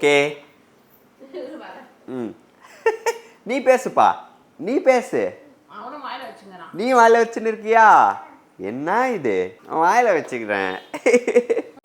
Okay ம். நீ பேசுப்பா. நீ பேசு. நீ வாயில வச்சுன்னு இருக்கியா? என்ன இது? வாயில வச்சுக்கிறேன்.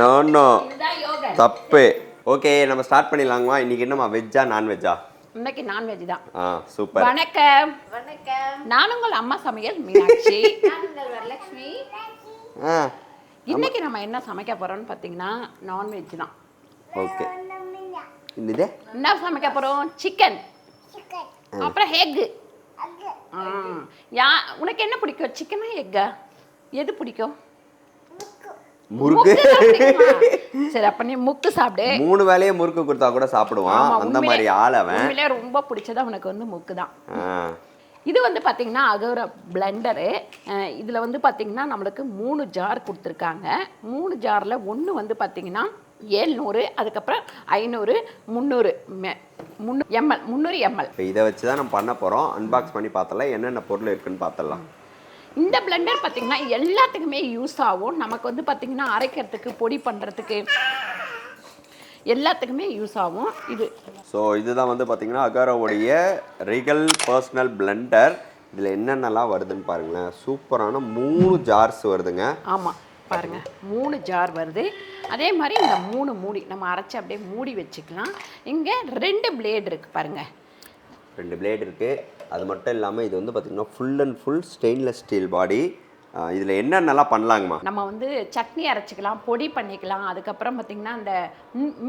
நோ நோ தப்பு. ஓகே நம்ம ஸ்டார்ட் பண்ணிடலாங்கம்மா. இன்னைக்கு என்னம்மா வெஜ்ஜா நான்வெஜ்ஜா இன்னைக்கு நான்வெஜ் தான். ஆ சூப்பர் வணக்கம். வணக்கம். நான் உங்கள் அம்மா சமையல் மீனாட்சி. நான் உங்கள் வரலட்சுமி. ஆ. இன்னைக்கு நம்ம என்ன சமைக்க போறோம்னு பார்த்தீங்கன்னா நான்வெஜ் தான். ஓகே என்னது? என்ன சமைக்க போறோம்? சிக்கன் அப்புறம் எக்கு யா உனக்கு என்ன பிடிக்கும்? சிக்கனா எக்கா எது பிடிக்கும்? முறுக்கு? சரி அப்ப நீ முக்கு சாப்பிடு. மூணு வேலையே முறுக்கு கொடுத்தா கூட சாப்பிடுவான். அந்த மாதிரி ஆள் அவன். ரொம்ப பிடிச்சது அவனுக்கு வந்து முக்கு தான் இது வந்து பார்த்தீங்கன்னா அகோரா பிளெண்டரு இதில் வந்து பார்த்தீங்கன்னா நம்மளுக்கு மூணு ஜார் கொடுத்துருக்காங்க. மூணு ஜாரில் ஒன்று வந்து பார்த்தீங்கன்னா ஏழ்நூறு அதுக்கப்புறம் ஐநூறு முந்நூறு முந்நூறு எம்எல் முந்நூறு எம்எல். இதை வச்சு தான் நம்ம பண்ண போகிறோம் அன்பாக்ஸ் பண்ணி பார்த்தலாம் என்னென்ன பொருள் இருக்குன்னு பார்த்தலாம் இந்த பிளெண்டர் பார்த்தீங்கன்னா எல்லாத்துக்குமே யூஸ் ஆகும். நமக்கு வந்து பார்த்தீங்கன்னா அரைக்கிறதுக்கு பொடி பண்ணுறதுக்கு எல்லாத்துக்குமே யூஸ் ஆகும். இது ஸோ இதுதான் வந்து பார்த்தீங்கன்னா அகாரோவுடைய ரிகல் பர்சனல் பிளெண்டர் இதில் என்னென்னலாம் வருதுன்னு பாருங்களேன். சூப்பரான மூணு ஜார்ஸ் வருதுங்க. ஆமாம் பாருங்க. மூணு ஜார் வருது. அதே மாதிரி இந்த மூணு மூடி நம்ம அரைச்சி அப்படியே மூடி வச்சுக்கலாம். இங்கே ரெண்டு பிளேடு இருக்குது பாருங்க. ரெண்டு பிளேட் இருக்குது அது மட்டும் இல்லாமல் இது வந்து பார்த்தீங்கன்னா full and full stainless steel body இதில் என்னென்னலாம் பண்ணலாங்கம்மா? நம்ம வந்து சட்னி அரைச்சிக்கலாம் பொடி பண்ணிக்கலாம் அதுக்கப்புறம் பார்த்திங்கன்னா இந்த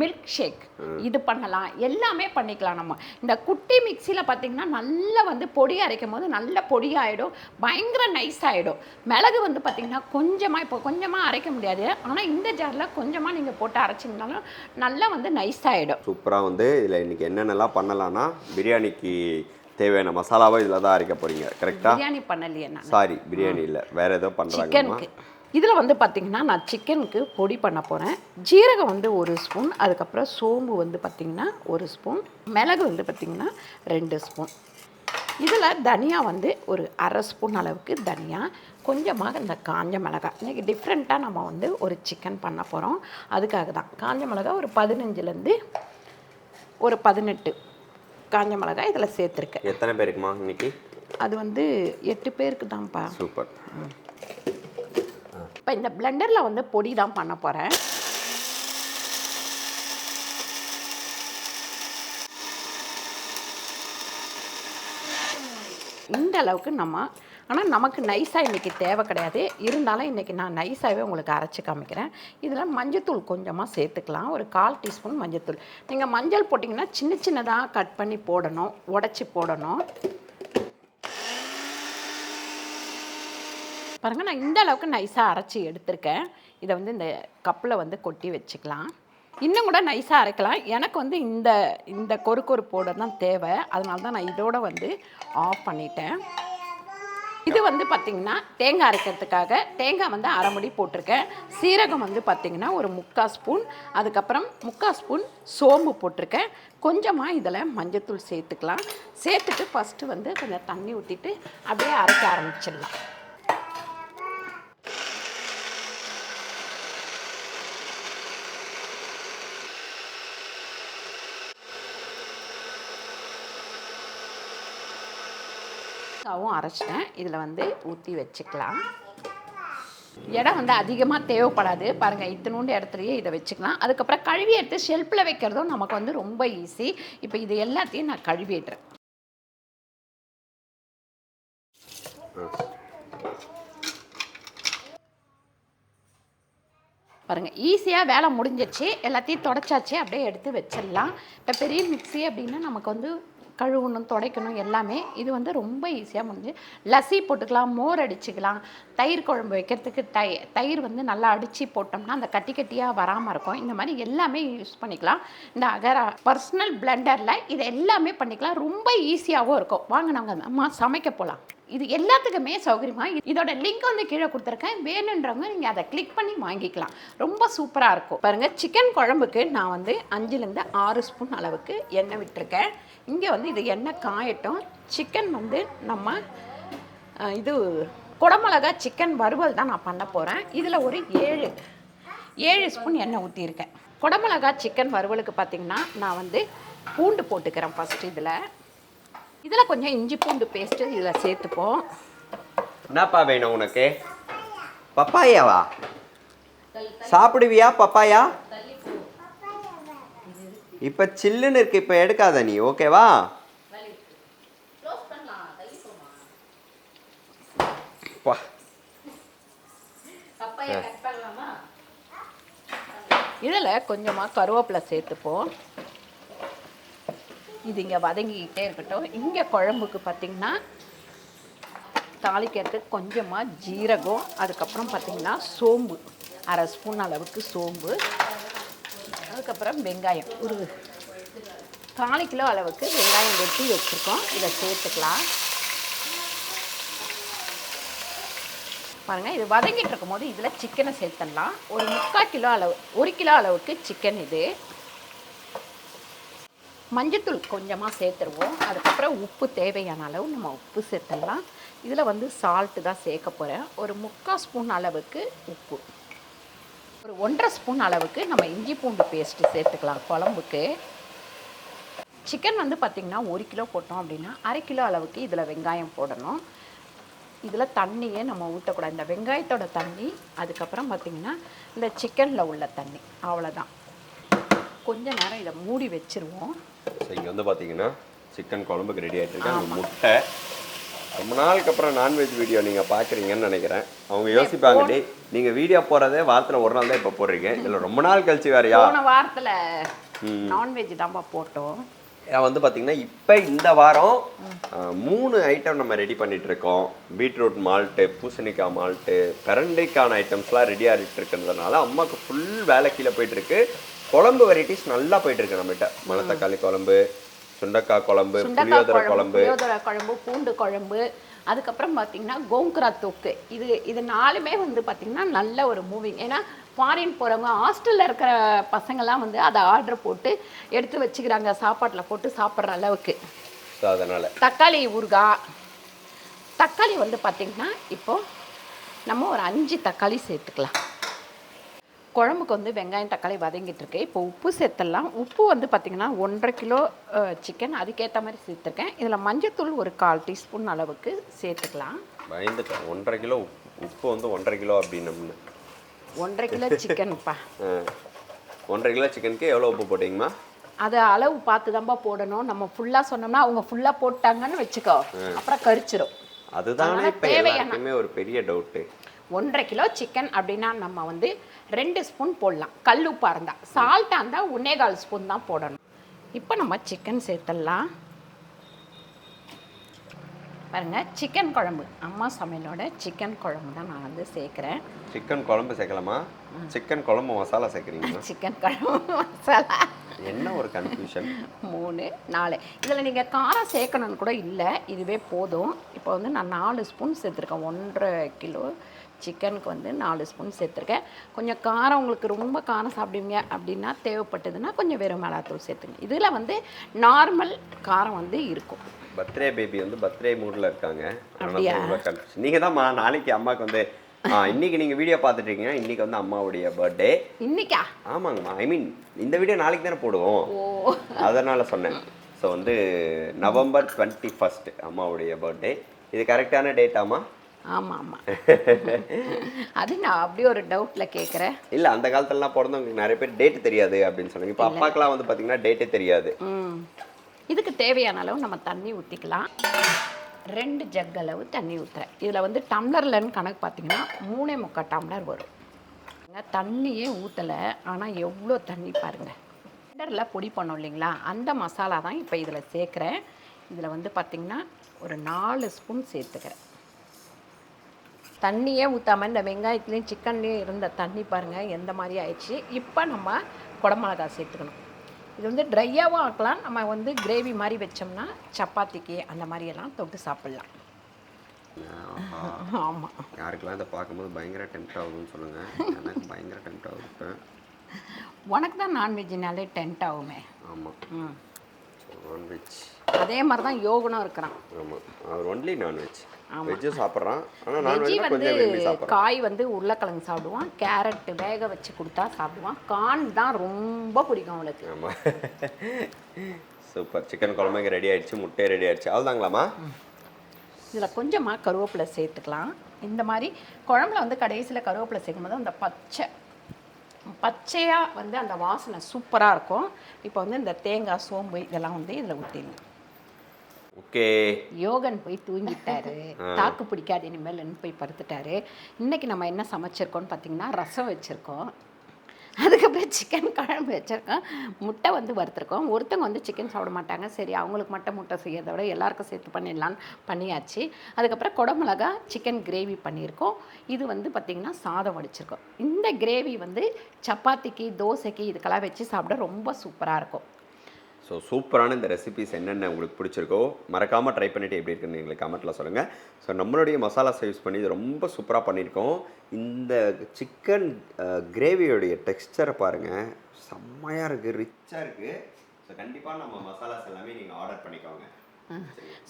மில்க் ஷேக் இது பண்ணலாம். எல்லாமே பண்ணிக்கலாம் நம்ம. இந்த குட்டி மிக்சியில் பார்த்திங்கன்னா நல்லா வந்து பொடி அரைக்கும் போது நல்ல பொடி ஆகிடும் பயங்கர நைஸ் ஆகிடும் மிளகு வந்து பார்த்திங்கன்னா கொஞ்சமாக இப்போ கொஞ்சமாக அரைக்க முடியாது. ஆனால் இந்த ஜாரில் கொஞ்சமாக நீங்கள் போட்டு அரைச்சிங்கனாலும் நல்லா வந்து நைஸ் ஆகிடும் சூப்பராக வந்து இதில் இன்றைக்கி என்னென்னலாம் பண்ணலாம்னா பிரியாணிக்கு தேவையான மசாலாவை இதில் தான் அரைக்க போகிறீங்க கரெக்டாக பிரியாணி பண்ணலையே நான். சாரி பிரியாணி இல்லை. வேறு ஏதோ சிக்கனுக்கு இதில் வந்து பார்த்திங்கன்னா நான் சிக்கனுக்கு பொடி பண்ண போகிறேன் ஜீரகம் வந்து ஒரு ஸ்பூன் அதுக்கப்புறம் சோம்பு வந்து பார்த்திங்கன்னா ஒரு ஸ்பூன் மிளகு வந்து பார்த்திங்கன்னா ரெண்டு ஸ்பூன் இதில் தனியா வந்து ஒரு அரை ஸ்பூன் அளவுக்கு தனியா கொஞ்சமாக இந்த காஞ்ச மிளகாய் இன்றைக்கி டிஃப்ரெண்ட்டாக நம்ம வந்து ஒரு சிக்கன் பண்ண போகிறோம் அதுக்காக தான். காஞ்ச மிளகாய் ஒரு பதினஞ்சுலேருந்து ஒரு பதினெட்டு. காஞ்ச மிளகாய் இதில் சேர்த்துருக்கேன் எத்தனை பேருக்குமா இன்னைக்கு? அது வந்து எட்டு பேருக்கு தான்ப்பா. சூப்பர். இப்போ இந்த பிளெண்டரில் வந்து பொடி தான் பண்ண போகிறேன் இந்த அளவுக்கு நம்ம ஆனால் நமக்கு நைஸாக இன்றைக்கி தேவை கிடையாது. இருந்தாலும் இன்றைக்கி நான் நைஸாகவே உங்களுக்கு அரைச்சி காமிக்கிறேன். இதில் மஞ்சத்தூள் கொஞ்சமாக சேர்த்துக்கலாம். ஒரு கால் டீஸ்பூன் மஞ்சத்தூள். நீங்கள் மஞ்சள் போட்டிங்கன்னா சின்ன சின்னதாக கட் பண்ணி போடணும். உடச்சி போடணும். பாருங்கள் நான் இந்த அளவுக்கு நைஸாக அரைச்சி எடுத்திருக்கேன். இதை வந்து இந்த கப்பில் வந்து கொட்டி வச்சுக்கலாம். இன்னும் கூட நைஸாக அரைக்கலாம். எனக்கு வந்து இந்த இந்த கொரு கொரு பவுடர் தான் தேவை. அதனால தான் நான் இதோட வந்து ஆஃப் பண்ணிட்டேன். இது வந்து பார்த்திங்கன்னா தேங்காய் அரைக்கிறதுக்காக தேங்காய் வந்து அரை முடி போட்டிருக்கேன். சீரகம் வந்து பார்த்திங்கன்னா ஒரு முக்கால் ஸ்பூன். அதுக்கப்புறம் முக்கால் ஸ்பூன் சோம்பு போட்டிருக்கேன். கொஞ்சமாக இதில் மஞ்சத்தூள் சேர்த்துக்கலாம். சேர்த்துட்டு ஃபஸ்ட்டு வந்து கொஞ்சம் தண்ணி ஊற்றிட்டு அப்படியே அரைக்க ஆரம்பிச்சிடலாம். வும் அரைச்சிட்டேன். இதில் வந்து ஊற்றி வச்சுக்கலாம். இடம் வந்து அதிகமாக தேவைப்படாது. பாருங்கள் இத்தனூண்டு இடத்துலையே இதை வச்சுக்கலாம். அதுக்கப்புறம் கழுவி எடுத்து ஷெல்ஃபில் வைக்கிறதும் நமக்கு வந்து ரொம்ப ஈஸி இப்போ இது எல்லாத்தையும் நான் கழுவிடுறேன். பாருங்கள் ஈஸியாக வேலை முடிஞ்சிச்சு. எல்லாத்தையும் தொடச்சாச்சு. அப்படியே எடுத்து வச்சிடலாம். இப்போ பெரிய மிக்சி அப்படின்னா நமக்கு வந்து கழுவணும் துடைக்கணும் எல்லாமே இது வந்து ரொம்ப ஈஸியாக முடிஞ்சு லஸ்ஸி போட்டுக்கலாம் மோர் அடிச்சுக்கலாம். தயிர் குழம்பு வைக்கிறதுக்கு தை தயிர் வந்து நல்லா அடித்து போட்டோம்னா அந்த கட்டி கட்டியாக வராமல் இருக்கும். இந்த மாதிரி எல்லாமே யூஸ் பண்ணிக்கலாம். இந்த அகரா பர்சனல் பிளெண்டரில் இது எல்லாமே பண்ணிக்கலாம். ரொம்ப ஈஸியாகவும் இருக்கும். வாங்க நாங்கள் அம்மா சமைக்க போகலாம் இது எல்லாத்துக்குமே சௌகரியமாக இதோட லிங்க் வந்து கீழே கொடுத்துருக்கேன். வேணுன்றவங்க நீங்கள் அதை கிளிக் பண்ணி வாங்கிக்கலாம். ரொம்ப சூப்பராக இருக்கும். பாருங்கள் சிக்கன் குழம்புக்கு நான் வந்து அஞ்சுலேருந்து ஆறு ஸ்பூன் அளவுக்கு எண்ணெய் விட்டுருக்கேன். இங்கே வந்து இது எண்ணெய் காயட்டும். சிக்கன் வந்து நம்ம இது குடமிளகா சிக்கன் வறுவல் தான் நான் பண்ண போகிறேன் இதில் ஒரு ஏழு ஏழு ஸ்பூன் எண்ணெய் ஊற்றியிருக்கேன் குடமிளகா சிக்கன் வறுவலுக்கு பார்த்தீங்கன்னா நான் வந்து பூண்டு போட்டுக்கிறேன் ஃபஸ்ட்டு இதில். இதில் கொஞ்சம் இஞ்சி பூண்டு பேஸ்ட்டு இதில் சேர்த்துப்போம். என்னப்பா வேணும் உனக்கு? பப்பாயாவா? சாப்பிடுவியா பப்பாயா? இப்ப சில்லுன்னு இருக்கு இப்ப எடுக்காத நீ ஓகேவா? இதில் கொஞ்சமாக கருவேப்பிலை சேர்த்துப்போம். இது இங்கே வதங்கிக்கிட்டே இருக்கட்டும். இங்கே குழம்புக்கு பார்த்திங்கன்னா தாளிக்கிறதுக்கு கொஞ்சமாக ஜீரகம் அதுக்கப்புறம் பார்த்திங்கன்னா சோம்பு. அரை ஸ்பூன் அளவுக்கு சோம்பு. அதுக்கப்புறம் வெங்காயம். ஒரு கால் கிலோ அளவுக்கு வெங்காயம் வெட்டி வச்சுருக்கோம். இதை சேர்த்துக்கலாம். பாருங்கள் இது வதங்கிட்டு இருக்கும்போது இதில் சிக்கனை சேர்த்துடலாம். ஒரு முக்கால் கிலோ அளவு ஒரு கிலோ அளவுக்கு சிக்கன் இது. மஞ்சத்தூள் கொஞ்சமாக சேர்த்துருவோம். அதுக்கப்புறம் உப்பு தேவையான அளவு நம்ம உப்பு சேர்த்துடலாம். இதில் வந்து சால்ட்டு தான் சேர்க்க போகிறேன் ஒரு முக்கால் ஸ்பூன் அளவுக்கு உப்பு. ஒரு ஒன்றரை ஸ்பூன் அளவுக்கு நம்ம இஞ்சி பூண்டு பேஸ்ட்டு சேர்த்துக்கலாம் குழம்புக்கு. சிக்கன் வந்து பார்த்திங்கன்னா ஒரு கிலோ போட்டோம் அப்படின்னா அரை கிலோ அளவுக்கு இதில் வெங்காயம் போடணும். இதில் தண்ணியே நம்ம ஊற்றக்கூடாது இந்த வெங்காயத்தோட தண்ணி அதுக்கப்புறம் பார்த்திங்கன்னா இந்த சிக்கனில் உள்ள தண்ணி. அவ்வளோதான் கொஞ்ச நேரம் இதை மூடி வச்சிருவோம். ஸோ இங்கே வந்து பார்த்தீங்கன்னா சிக்கன் குழம்புக்கு ரெடி ஆகிட்டு அங்கே முட்டை. ரொம்ப நாளுக்கு அப்புறம் நான்வெஜ் வீடியோ நீங்கள் பார்க்குறீங்கன்னு நினைக்கிறேன். அவங்க யோசிப்பாங்க டே நீங்கள் வீடியோ போடுறதே வாரத்தில் ஒரு நாள் தான் இப்போ போடுறீங்க. இதில் ரொம்ப நாள் கழிச்சு வேறையா? போன வாரத்தில் நான்வெஜ் தான்ப்பா போட்டோம். வந்து பார்த்தீங்கன்னா இப்போ இந்த வாரம் மூணு ஐட்டம் நம்ம ரெடி பண்ணிட்டு இருக்கோம். பீட்ரூட் மால்ட்டு பூசணிக்காய் மால்ட்டு கரண்டைக்கான ஐட்டம்ஸ்லாம் ரெடி ஆகிட்டு இருக்கிறதுனால அம்மாவுக்கு ஃபுல் வேலை கீழே போயிட்டு இருக்கு. குழம்பு வெரைட்டிஸ் நல்லா போயிட்டு இருக்கு நம்மகிட்ட மணத்தக்காளி குழம்பு சுண்டக்காய் குழம்பு புளியோதரை குழம்பு புளியோதரை குழம்பு பூண்டு குழம்பு. அதுக்கப்புறம் பார்த்தீங்கன்னா கோங்குரா தொக்கு. இது இது நாலுமே வந்து பார்த்தீங்கன்னா நல்ல ஒரு மூவிங் ஏன்னா ஃபாரின் போகிறவங்க ஹாஸ்டலில் இருக்கிற பசங்கள்லாம் வந்து அதை ஆர்டர் போட்டு எடுத்து வச்சுக்கிறாங்க. சாப்பாட்டில் போட்டு சாப்பிட்ற அளவுக்கு. அதனால். தக்காளி ஊறுகாய் தக்காளி வந்து பார்த்திங்கன்னா இப்போது நம்ம ஒரு அஞ்சு தக்காளி சேர்த்துக்கலாம். குழம்புக்கு வந்து வெங்காயம் தக்காளி வதங்கிட்டு இருக்கு. இப்போ உப்பு சேர்த்துடலாம். உப்பு வந்து பார்த்திங்கன்னா ஒன்றரை கிலோ சிக்கன் அதுக்கேற்ற மாதிரி சேர்த்துருக்கேன். இதில் மஞ்சத்தூள் ஒரு கால் டீஸ்பூன் அளவுக்கு சேர்த்துக்கலாம். பயந்துட்டேன். ஒன்றரை கிலோ உப்பு வந்து ஒன்றரை கிலோ அப்படின்னம்னு. ஒன்றரை கிலோ சிக்கன்ப்பா ஒன்றரை கிலோ சிக்கனுக்கு எவ்வளோ உப்பு போட்டிங்கம்மா? அது அளவு பார்த்து தான்ப்பா போடணும். நம்ம ஃபுல்லாக சொன்னோம்னா அவங்க ஃபுல்லாக போட்டாங்கன்னு வச்சுக்கோ. அப்புறம் கரிச்சிரும். அதுதானே தேவையான- ஒரு பெரிய டவுட்டு ஒன்றரை கிலோ சிக்கன் அப்படின்னா நம்ம வந்து ரெண்டு ஸ்பூன் போடலாம். கல் உப்பாக இருந்தால் சால்ட்டாக இருந்தால் ஒன்னே கால் ஸ்பூன் தான் போடணும். இப்போ நம்ம சிக்கன் சேர்த்துடலாம். பாருங்க சிக்கன் குழம்பு. அம்மா சமையலோட சிக்கன் குழம்பு தான் நான் வந்து சேர்க்குறேன். சிக்கன் குழம்பு சேர்க்கலாமா? சிக்கன் குழம்பு மசாலா சேர்க்குறீங்களா? சிக்கன் குழம்பு மசாலா. என்ன ஒரு கன்ஃபியூஷன் மூணு நாலு. இதில் நீங்கள் காரம் சேர்க்கணும்னு கூட இல்லை. இதுவே போதும். இப்போ வந்து நான் நாலு ஸ்பூன் சேர்த்துருக்கேன். ஒன்றரை கிலோ சிக்கனுக்கு வந்து நாலு ஸ்பூன் சேர்த்துருக்கேன். கொஞ்சம் காரம் உங்களுக்கு ரொம்ப காரம் சாப்பிடுவீங்க அப்படின்னா தேவைப்பட்டதுன்னா கொஞ்சம் வெறும் மிளகாத்தூள் சேர்த்துங்க. இதில் வந்து நார்மல் காரம் வந்து இருக்கும். பர்த்டே பேபி வந்து பர்த்டே மூடில் இருக்காங்க. நீங்கள் தான்மா நாளைக்கு அம்மாவுக்கு வந்து இன்னைக்கு நீங்கள் வீடியோ பார்த்துட்டு இருக்கீங்கன்னா இன்னைக்கு வந்து அம்மாவுடைய பர்த்டே. இன்னைக்கா? ஆமாங்கம்மா. ஐ மீன் இந்த வீடியோ நாளைக்கு தானே போடுவோம். அதனால் சொன்னேன். ஸோ வந்து நவம்பர் டுவெண்ட்டி ஃபஸ்ட் அம்மாவுடைய பர்த்டே. இது கரெக்டான டேட்டாமா ஆமாம் ஆமாம் அது நான் அப்படியே ஒரு டவுட்டில் கேட்குறேன் இல்லை அந்த காலத்துலலாம் பிறந்தவங்களுக்கு நிறைய பேர் டேட்டு தெரியாது அப்படின்னு சொன்னாங்க. இப்போ அப்பாக்கெல்லாம் வந்து பார்த்தீங்கன்னா டேட்டே தெரியாது. ம். இதுக்கு தேவையான அளவு நம்ம தண்ணி ஊற்றிக்கலாம் ரெண்டு ஜக் அளவு தண்ணி ஊற்றுறேன் இதில் வந்து டம்ளர்லன்னு கணக்கு பார்த்தீங்கன்னா மூணே முக்கால் டம்ளர் வரும். தண்ணியே ஊற்றலை ஆனால் எவ்வளோ தண்ணி பாருங்கள் டம்ளரில் பொடி பண்ணோம் இல்லைங்களா? அந்த மசாலா தான் இப்போ இதில் சேர்க்குறேன். இதில் வந்து பார்த்திங்கன்னா ஒரு நாலு ஸ்பூன் சேர்த்துக்கிறேன். தண்ணியே ஊற்றாமல் இந்த வெங்காயத்துலேயும் சிக்கன்லேயும் இருந்த தண்ணி பாருங்கள் எந்த மாதிரி ஆயிடுச்சு. இப்போ நம்ம குடமிளகா சேர்த்துக்கணும். இது வந்து ட்ரையாகவும் ஆக்கலாம். நம்ம வந்து கிரேவி மாதிரி வச்சோம்னா சப்பாத்திக்கு அந்த மாதிரியெல்லாம் தொட்டு சாப்பிட்லாம். ஆமாம் யாருக்கெல்லாம் இதை பார்க்கும்போது பயங்கர டெம்ட் ஆகுதுன்னு சொல்லுங்க. எனக்கு பயங்கர டெம்ட் இப்போ. உனக்கு தான் நான்வெஜ்னாலே டென்ட் ஆகுமே. ஆமாம் ம். நான்வெஜ் அதே மாதிரி தான் யோகனும் இருக்கிறான். ஆமாம் அவர் ஒன்லி நான்வெஜ் வெஜ்ஜும் சாப்பிட்றான். ஆனால் நான்வெஜ் வந்து காய் வந்து உருளைக்கிழங்கு சாப்பிடுவான். கேரட் வேக வச்சு கொடுத்தா சாப்பிடுவான். கார்ன் தான் ரொம்ப பிடிக்கும் அவளுக்கு. ஆமாம் சூப்பர் சிக்கன் குழம்பு இங்கே ரெடி ஆயிடுச்சு. முட்டை ரெடி ஆயிடுச்சு. அவ்வளோதாங்களாம்மா இதில் கொஞ்சமாக கருவேப்பிலை சேர்த்துக்கலாம். இந்த மாதிரி குழம்புல வந்து கடைசியில் கருவேப்பிலை சேர்க்கும்போது அந்த பச்சை பச்சையாக வந்து அந்த வாசனை சூப்பராக இருக்கும். இப்போ வந்து இந்த தேங்காய் சோம்பு இதெல்லாம் வந்து இதில் ஊற்றிடணும் ஓகே. யோகன் போய் தூங்கிட்டாரு. தாக்கு பிடிக்காது இனிமேல்னு போய் படுத்துட்டாரு. இன்னைக்கு நம்ம என்ன சமைச்சிருக்கோம்னு பார்த்தீங்கன்னா ரசம் வச்சுருக்கோம். அதுக்கப்புறம் சிக்கன் குழம்பு வச்சுருக்கோம். முட்டை வந்து வறுத்துருக்கோம். ஒருத்தவங்க வந்து சிக்கன் சாப்பிட மாட்டாங்க. சரி அவங்களுக்கு மட்டும் முட்டை செய்யறதை விட எல்லாருக்கும் சேர்த்து பண்ணிடலான்னு பண்ணியாச்சு. அதுக்கப்புறம் குடமிளகா சிக்கன் கிரேவி பண்ணியிருக்கோம். இது வந்து பார்த்திங்கன்னா சாதம் வடிச்சிருக்கோம். இந்த கிரேவி வந்து சப்பாத்திக்கு தோசைக்கு இதுக்கெல்லாம் வச்சு சாப்பிட ரொம்ப சூப்பராக இருக்கும். ஸோ சூப்பரான இந்த ரெசிபிஸ் என்னென்ன உங்களுக்கு பிடிச்சிருக்கோ மறக்காமல் ட்ரை பண்ணிவிட்டு எப்படி இருக்குன்னு எங்களுக்கு கமெண்ட்டில் சொல்லுங்கள் ஸோ நம்மளுடைய மசாலாஸை யூஸ் பண்ணி இது ரொம்ப சூப்பராக பண்ணியிருக்கோம். இந்த சிக்கன் கிரேவியோடைய டெக்ஸ்டரை பாருங்கள் செம்மையாக இருக்குது ரிச்சாக இருக்குது ஸோ கண்டிப்பாக நம்ம மசாலாஸ் எல்லாமே நீங்கள் ஆர்டர் பண்ணிக்கோங்க.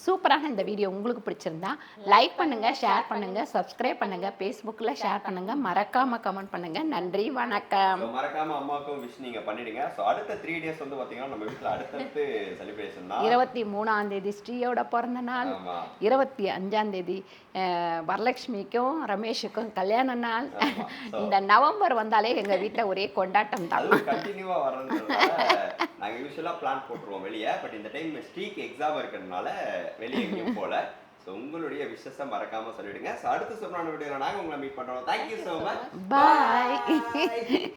சூப்பரான இந்த வீடியோ உங்களுக்கு பிடிச்சிருந்தா லைக் பண்ணுங்க ஷேர் பண்ணுங்க சப்ஸ்கிரைப் பண்ணுங்க ஃபேஸ்புக்கில் ஷேர் பண்ணுங்க மறக்காம கமெண்ட் பண்ணுங்க. நன்றி வணக்கம். மறக்காமல் அம்மாவுக்கும் விஷ் நீங்கள் பண்ணிடுங்க. ஸோ அடுத்த த்ரீ டேஸ் வந்து பார்த்தீங்கன்னா நம்ம வீட்டில் அடுத்தடுத்து செலிப்ரேஷன் தான். இருபத்தி மூணாம் தேதி ஸ்ரீயோட பிறந்த நாள். இருபத்தி அஞ்சாம் தேதி வரலட்சுமிக்கும் ரமேஷுக்கும் கல்யாண நாள். இந்த நவம்பர் வந்தாலே எங்க வீட்டில் ஒரே கொண்டாட்டம் தான். கண்டினியூவாக வர்றதுனால நாங்கள் யூஸ்வலாக பிளான் போட்டுருவோம் வெளியே. பட் இந்த டைம் ஸ்ட்ரீக் எக்ஸாம் இருக்கிறதுனால வெளியே எங்கேயும் போகல ஸோ உங்களுடைய விஷஸை மறக்காம சொல்லிடுங்க. ஸோ அடுத்த சூப்பரான வீடியோவில் நாங்கள் உங்களை மீட் பண்ணுறோம் தேங்க்யூ ஸோ மச் பாய்